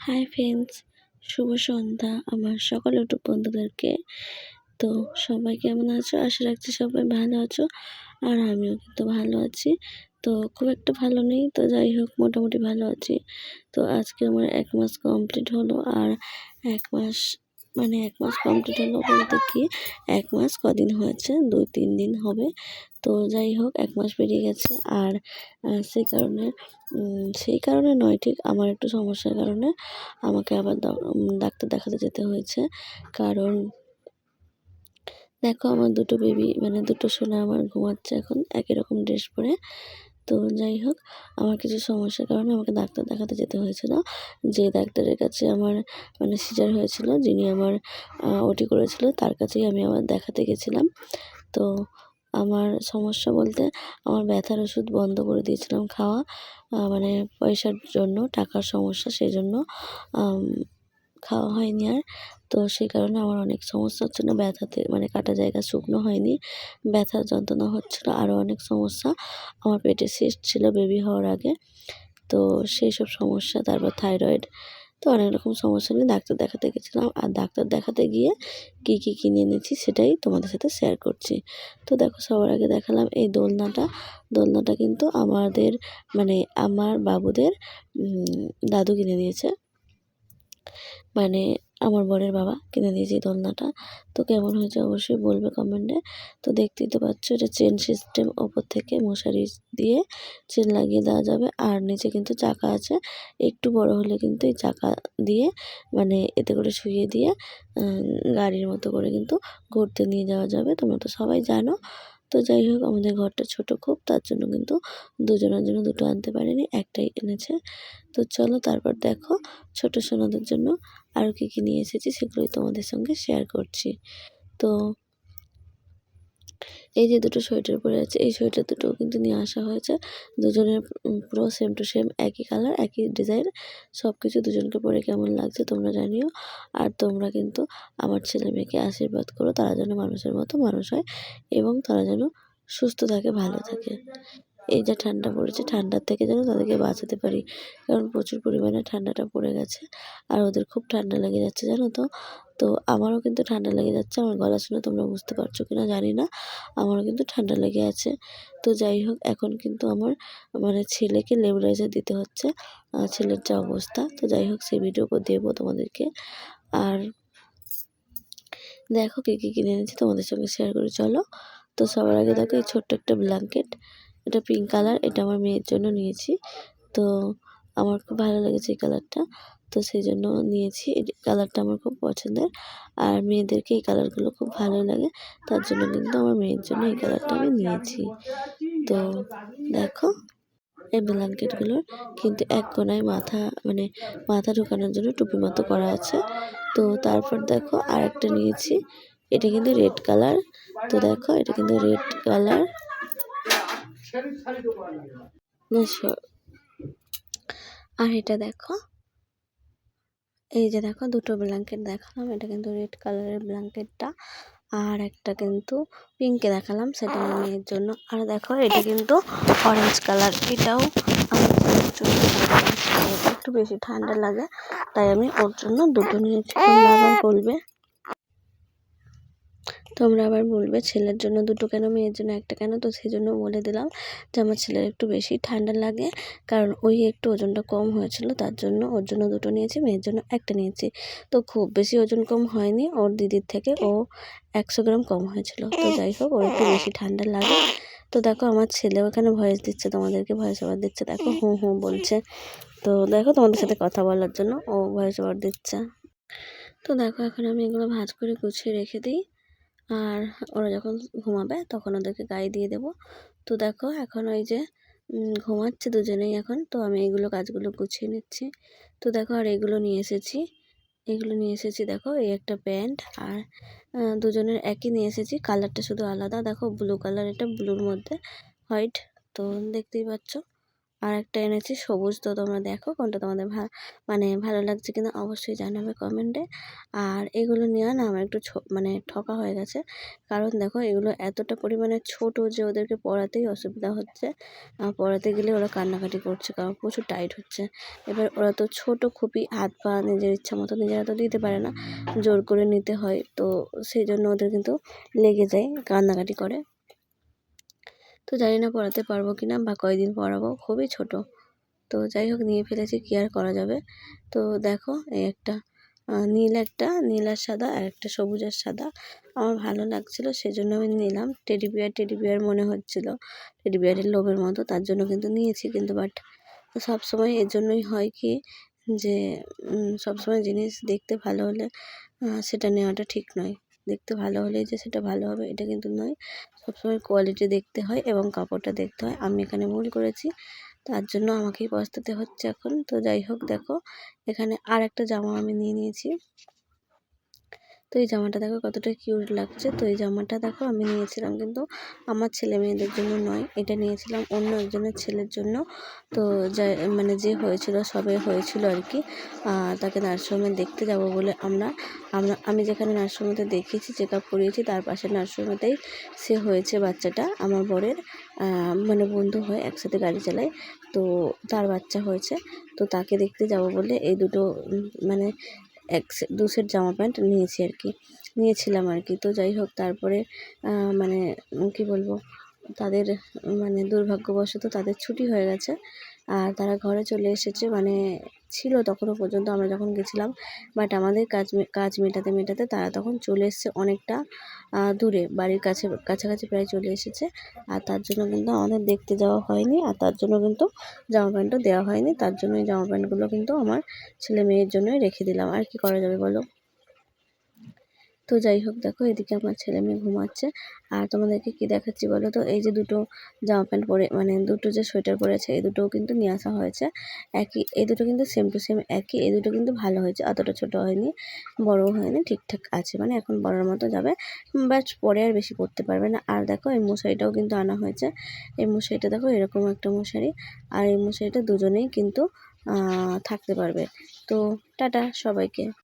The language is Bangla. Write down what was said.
হাই ফ্রেন্ডস শুভ সন্ধ্যা আমার সকল ইউটিউব বন্ধুদেরকে। তো সবাই কেমন আছো? আশা রাখছি সবাই ভালো আছো আর আমিও কিন্তু ভালো আছি। তো খুব একটা ভালো নেই, তো যাই হোক মোটামুটি ভালো আছি। তো আজকে আমার এক মাস কমপ্লিট হলো আর এক মাস মানে এক মাস কমপ্লিট হলো বলতে কি? এক মাস, কদিন হয়েছে? দুই, তিন দিন হবে। তো যাই হোক, এক মাস পেরিয়ে গেছে। আর সেই কারণে সেই কারণে নয়, ঠিক আমার একটু সমস্যার কারণে আমাকে আবার ডাক্তার দেখাতে যেতে হয়েছে। কারণ, দেখো আমার দুটো বেবি মানে দুটো সোনা আমার ঘুমাচ্ছে এখন, একই রকম ড্রেস পরে। তো যাই হোক, আমার কিছু সমস্যার কারণে আমাকে ডাক্তার দেখাতে যেতে হয়েছিল। যে ডাক্তারের কাছে আমার মানে সিজার হয়েছিল, যিনি আমার ওটি করেছিল, তার কাছেই আমি আবার দেখাতে গেছিলাম। তো আমার সমস্যা বলতে আমার ব্যথার ওষুধ বন্ধ করে দিয়েছিলাম খাওয়া মানে পয়সার জন্য, টাকার সমস্যা, সেই জন্য খাওয়া হয়নি আর। তো সেই কারণে আমার অনেক সমস্যা হচ্ছিল। ব্যথাতে মানে কাটা জায়গা শুকনো হয়নি। ব্যথার যন্ত্রণা হচ্ছিল, আরও অনেক সমস্যা। আমার পেটে সিস্ট ছিল বেবি হওয়ার আগে। তো সেই সব সমস্যা, তারপর থাইরয়েড তো অনেক রকম সমস্যা নিয়ে ডাক্তার দেখাতে গেছিলাম। আর ডাক্তার দেখাতে গিয়ে কী কী কিনে এনেছি সেটাই তোমাদের সাথে শেয়ার করছি। তো দেখো, সবার আগে দেখালাম এই দোলনাটা। দোলনাটা কিন্তু আমাদের মানে আমার বাবুদের দাদু কিনে দিয়েছে মানে আমার বরের বাবা কিনে দিয়েছে দোলনাটা। তো কেমন হয়েছে অবশ্যই বলবে কমেন্টে তো দেখতেই তো পাচ্ছ এটা চেন সিস্টেম ওপর থেকে মশারি দিয়ে চেন লাগিয়ে দেওয়া যাবে। আর নিচে কিন্তু চাকা আছে। একটু বড় হলে কিন্তু এই চাকা দিয়ে মানে এতে করে শুয়ে দিয়ে গাড়ির মতো করে কিন্তু ঘুরতে নিয়ে যাওয়া যাবে। তোমরা তো সবাই জানো। তো যাই হোক, আমাদের ঘরটা ছোট খুব, তার জন্য কিন্তু দুজনের জন্য দুটো আনতে পারিনি, একটাই এনেছে। তো চলো তারপর দেখো ছোট সোনাদের জন্য আরও কী কী নিয়ে এসেছি, সেগুলোই তোমাদের সঙ্গে শেয়ার করছি। তো এই যে দুটো সোয়েটার পরে আছে, এই সোয়েটার দুটো কিন্তু নিয়ে আসা হয়েছে। দুজনের পুরো সেম টু সেম একই কালার একই ডিজাইন সব কিছু দুজনকে পরে কেমন লাগছে তোমরা জানিও। আর তোমরা কিন্তু আমার ছেলে মেয়েকে আশীর্বাদ করো, তারা যেন মানুষের মতো মানুষ হয় এবং তারা যেন সুস্থ থাকে, ভালো থাকে। এই যে ঠান্ডা পড়েছে, ঠান্ডার থেকে যেন তাদেরকে বাঁচাতে পারি। কারণ প্রচুর পরিমাণে ঠান্ডাটা পড়ে গেছে। আর ওদের খুব ঠান্ডা লেগে যাচ্ছে, জানো তো? তো আমারও কিন্তু ঠান্ডা লেগে যাচ্ছে। আমার গলা শুনে তোমরা বুঝতে পারছ কি না জানি না। আমারও কিন্তু ঠান্ডা লেগে আছে। তো যাই হোক, এখন কিন্তু আমার মানে ছেলেকে লেবুলাইজার দিতে হচ্ছে। ছেলের যা অবস্থা। তো যাই হোক, সেই ভিডিও দেবো তোমাদেরকে। আর দেখো কী কী কিনে এনেছি তোমাদের সঙ্গে শেয়ার করে। চলো, তো সবার আগে দেখো এই ছোট্ট একটা ব্ল্যাঙ্কেট এটা পিঙ্ক কালার এটা আমার মেয়ের জন্য নিয়েছি। তো আমার খুব ভালো লেগেছে এই কালারটা তো সেই জন্য নিয়েছি। এই কালারটা আমার খুব পছন্দের। আর মেয়েদেরকে এই কালারগুলো খুব ভালো লাগে। তার জন্য কিন্তু আমার মেয়ের জন্য এই কালারটা আমি নিয়েছি। তো দেখো, এই ব্ল্যাঙ্কেটগুলোর কিন্তু এক কোনায় মাথা মানে মাথা ঢোকানোর জন্য টুপি মতো করা আছে। তো তারপর দেখো আর একটা নিয়েছি। এটা কিন্তু রেড কালার তো দেখো, এটা কিন্তু রেড কালার আর এটা দেখো। এই যে দেখো, দুটো ব্ল্যাঙ্কেট দেখালাম। এটা কিন্তু রেড কালারের ব্ল্যাঙ্কেটটা আর একটা কিন্তু পিঙ্কে দেখালাম, সেটা মেয়ের জন্য। আর দেখো, এটা কিন্তু অরেঞ্জ কালার এটাও একটু বেশি ঠান্ডা লাগে, তাই আমি ওর জন্য দুটো নিয়েছি। বলবে। তোমরা আবার বলবে, ছেলের জন্য দুটো কেন, মেয়ের জন্য একটা কেন? তো সেই জন্য বলে দিলাম যে, আমার ছেলের একটু বেশি ঠান্ডা লাগে, কারণ ওই একটু ওজনটা কম হয়েছিল, তার জন্য ওর জন্য দুটো নিয়েছি, মেয়ের জন্য একটা নিয়েছি। তো খুব বেশি ওজন কম হয়নি, ওর দিদির থেকে ও একশো গ্রাম কম হয়েছিল। তো যাই হোক, ওর একটু বেশি ঠান্ডা লাগে। তো দেখো, আমার ছেলেও এখানে ভয়েস দিচ্ছে, তোমাদেরকে ভয়েস ওভার দিচ্ছে, দেখো, হুঁ হুঁ বলছে। তো দেখো, তোমাদের সাথে কথা বলার জন্য ও ভয়েস ওভার দিচ্ছে। তো দেখো, এখন আমি এগুলো ভাজ করে গুছিয়ে রেখে দিই। আর ওরা যখন ঘুমাবে তখন ওদেরকে গায়ে দিয়ে দেবো। তো দেখো এখন ওই যে ঘুমাচ্ছে দুজনেই এখন। তো আমি এগুলো কাজগুলো গুছিয়ে নিচ্ছি। তো দেখো আর এগুলো নিয়ে এসেছি। এগুলো নিয়ে এসেছি দেখো, এই একটা প্যান্ট আর দুজনের একই নিয়ে এসেছি। কালারটা শুধু আলাদা। দেখো ব্লু কালার, এটা ব্লুর মধ্যে, হোয়াইট। তো দেখতেই পাচ্ছ। আর একটা এনেছি, সবুজ। তো তোমরা দেখো কোনটা তোমাদের মানে ভালো লাগছে কিনা অবশ্যই জানাবে কমেন্টে আর এগুলো নেওয়া না আমার একটু মানে ঠকা হয়ে গেছে। কারণ দেখো এগুলো এতটা পরিমাণে ছোট যে ওদেরকে পড়াতেই অসুবিধা হচ্ছে। পড়াতে গেলে ওরা কান্নাকাটি করছে, কারণ প্রচুর টাইট হচ্ছে। এবার ওরা তো ছোট খুবই হাত পা নিজের ইচ্ছা মতো নিজেরা তো দিতে পারে না, জোর করে নিতে হয়। তো সেই জন্য ওদের কিন্তু লেগে যায়, কান্নাকাটি করে। তো জানি না পড়াতে পারব কি না বা কয়দিন পড়াবো, খুবই ছোট। তো যাই হোক, নিয়ে ফেলেছি, কী আর করা যাবে? তো দেখো, এই একটা নীল একটা, নীল আর সাদা, আর একটা সবুজ আর সাদা। আমার ভালো লাগছিল, সেজন্য আমি নিলাম। টেডি বিয়ার টেডি বিয়ার মনে হচ্ছিল। টেডি বিয়ারের লোভের মতো, তার জন্য কিন্তু নিয়েছি, কিন্তু বাট সবসময় এর জন্যই হয় কি যে সবসময় জিনিস দেখতে ভালো হলে সেটা নেওয়াটা ঠিক নয়। দেখতে ভালো হলেই যে সেটা ভালো হবে, এটা কিন্তু নয়। সবসময় কোয়ালিটি দেখতে হয় এবং কাপড়টা দেখতে হয়। আমি এখানে ভুল করেছি, তার জন্য আমাকেই পস্তাতে হচ্ছে এখন। তো যাই হোক, দেখো, এখানে আর একটা জামা আমি নিয়ে নিয়েছি। তো এই জামাটা দেখো কতটা কিউট লাগছে। তো এই জামাটা দেখো আমি নিয়েছিলাম কিন্তু আমার ছেলে মেয়েদের জন্য নয়, এটা নিয়েছিলাম অন্য একজনের ছেলের জন্য। তো যা মানে যে হয়েছিল সবে হয়েছিল আর কি তাকে নার্সিংহোমে দেখতে যাব বলে আমরা আমরা, আমি যেখানে নার্সিংহোমে দেখিয়েছি চেক আপ করিয়েছি, তার পাশে নার্সিংহোমেতেই সে হয়েছে বাচ্চাটা, আমার বরের মানে বন্ধু হয়ে একসাথে গাড়ি চালায়। তো তার বাচ্চা হয়েছে, তো তাকে দেখতে যাব বলে এই দুটো মানে এক দু সেট জামা প্যান্ট নিয়েছি আর কি, নিয়েছিলাম আর কি। তো যাই হোক, তারপরে মানে কী বলব, তাদের মানে দুর্ভাগ্যবশত তাদের ছুটি হয়ে গেছে। আর তারা ঘরে চলে এসেছে মানে ছিল তখনও পর্যন্ত আমরা যখন গেছিলাম বাট আমাদের কাজ কাজ মেটাতে মেটাতে তারা তখন চলে এসেছে অনেকটা দূরে, বাড়ির কাছে, কাছাকাছি প্রায় চলে এসেছে, আর তার জন্য কিন্তু আমাদের দেখতে যাওয়া হয়নি, আর তার জন্য কিন্তু জামা প্যান্টও দেওয়া হয়নি, তার জন্য এই জামা প্যান্টগুলো কিন্তু আমার ছেলে মেয়ের জন্যই রেখে দিলাম, আর কি করা যাবে বলো? তো যাই হোক, দেখো এদিকে আমার ছেলে মেয়ে ঘুমাচ্ছে। আর তোমাদেরকে কি দেখাচ্ছি বলো তো? এই যে দুটো জামা প্যান্ট পরে মানে দুটো যে সোয়েটার পরেছে এই দুটোও কিন্তু নিয়ে আসা হয়েছে। একই, এই দুটো কিন্তু সেম টু সেম একই, এই দুটো কিন্তু ভালো হয়েছে, অতটা ছোট হয়নি, বড়ও হয়নি, ঠিকঠাক আছে। মানে এখন বড়ার মতো যাবে। বাট পরে আর বেশি পরতে পারবে না। আর দেখো, এই মশারিটাও কিন্তু আনা হয়েছে। এই মশারিটা দেখো, এরকম একটা মশারি। আর এই মশারিটা দুজনেই কিন্তু থাকতে পারবে। তো টাটা সবাইকে।